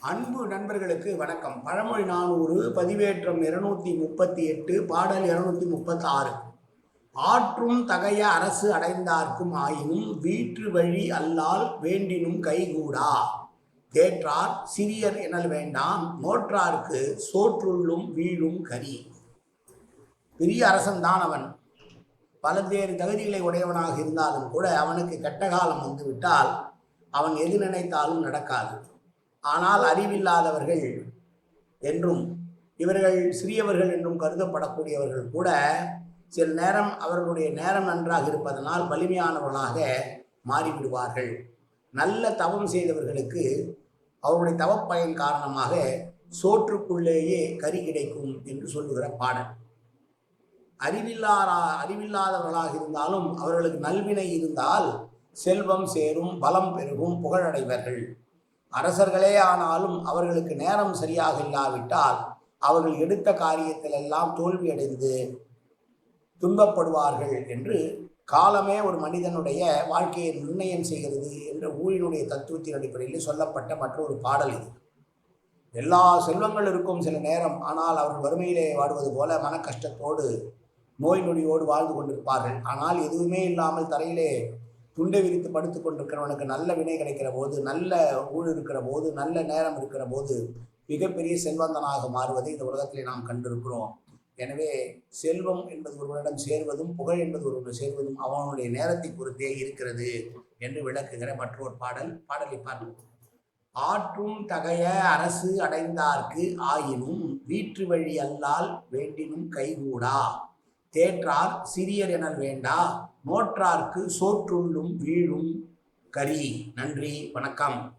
அன்பு நண்பர்களுக்கு வணக்கம். பழமொழி நானூறு பதிவேற்றம் இருநூத்தி முப்பத்தி எட்டு பாடல் இருநூத்தி முப்பத்தாறு. ஆற்றும் தகைய அரசு அடைந்தார்க்கும் ஆயினும் வீற்று வழி அல்லால் வேண்டினும் கைகூடா. தேற்றார் சிறியர் எனல் வேண்டாம் நோற்றார்க்கு சோற்றுள்ளும் வீழும் கரி பெரிய அரசன்தான் அவன் பல்வேறு தகுதிகளை உடையவனாக இருந்தாலும் கூட அவனுக்கு கெட்ட காலம் வந்துவிட்டால் அவன் எது நினைத்தாலும் நடக்காது. ஆனால் அறிவில்லாதவர்கள் என்றும் இவர்கள் சிறியவர்கள் என்றும் கருதப்படக்கூடியவர்கள் கூட சில நேரம் அவர்களுடைய நேரம் நன்றாக இருப்பதனால் வலிமையானவர்களாக மாறிவிடுவார்கள். நல்ல தவம் செய்தவர்களுக்கு அவருடைய தவப்பயன் காரணமாக சோற்றுக்குள்ளேயே கறி கிடைக்கும் என்று சொல்லுகிற பாடல். அறிவில்லாரா அறிவில்லாதவர்களாக இருந்தாலும் அவர்களுக்கு நல்வினை இருந்தால் செல்வம் சேரும் பலம் பெருகும் புகழடைவர்கள். அரசர்களே ஆனாலும் அவர்களுக்கு நேரம் சரியாக இல்லாவிட்டால் அவர்கள் எடுத்த காரியத்திலெல்லாம் தோல்வியடைந்து துன்பப்படுவார்கள் என்று காலமே ஒரு மனிதனுடைய வாழ்க்கையை நிர்ணயம் செய்கிறது என்ற ஊழினுடைய தத்துவத்தின் அடிப்படையில் சொல்லப்பட்ட மற்றொரு பாடல் இது. எல்லா செல்வங்கள் இருக்கும் சில நேரம் ஆனால் அவர்கள் வறுமையிலே வாடுவது போல மன கஷ்டத்தோடு நோய் நொடியோடு வாழ்ந்து கொண்டிருப்பார்கள். ஆனால் எதுவுமே இல்லாமல் தரையிலே துண்டை விரித்து படுத்து கொண்டிருக்கிறவனுக்கு நல்ல வினை கிடைக்கிற போது நல்ல ஊழ் இருக்கிற போது நல்ல நேரம் இருக்கிற போது மிகப்பெரிய செல்வந்தனாக மாறுவதை இந்த உலகத்திலே நாம் கண்டிருக்கிறோம். எனவே செல்வம் என்பது ஒருவனிடம் சேர்வதும் புகழ் என்பது ஒருவன் சேர்வதும் அவனுடைய நேரத்தை பொறுத்தே இருக்கிறது என்று விளக்குகிற மற்றொரு பாடல். பாடலை பார்ப்போம் ஆற்றும் தகைய அரசு அடைந்தார்க்கு ஆயினும் வீற்று வழி அல்லால் வேண்டினும் கைகூடா. தேற்றார் சிறியர் என வேண்டா நோற்றார்க்கு சோற்றுள்ளும் வீழும் கரி. நன்றி வணக்கம்.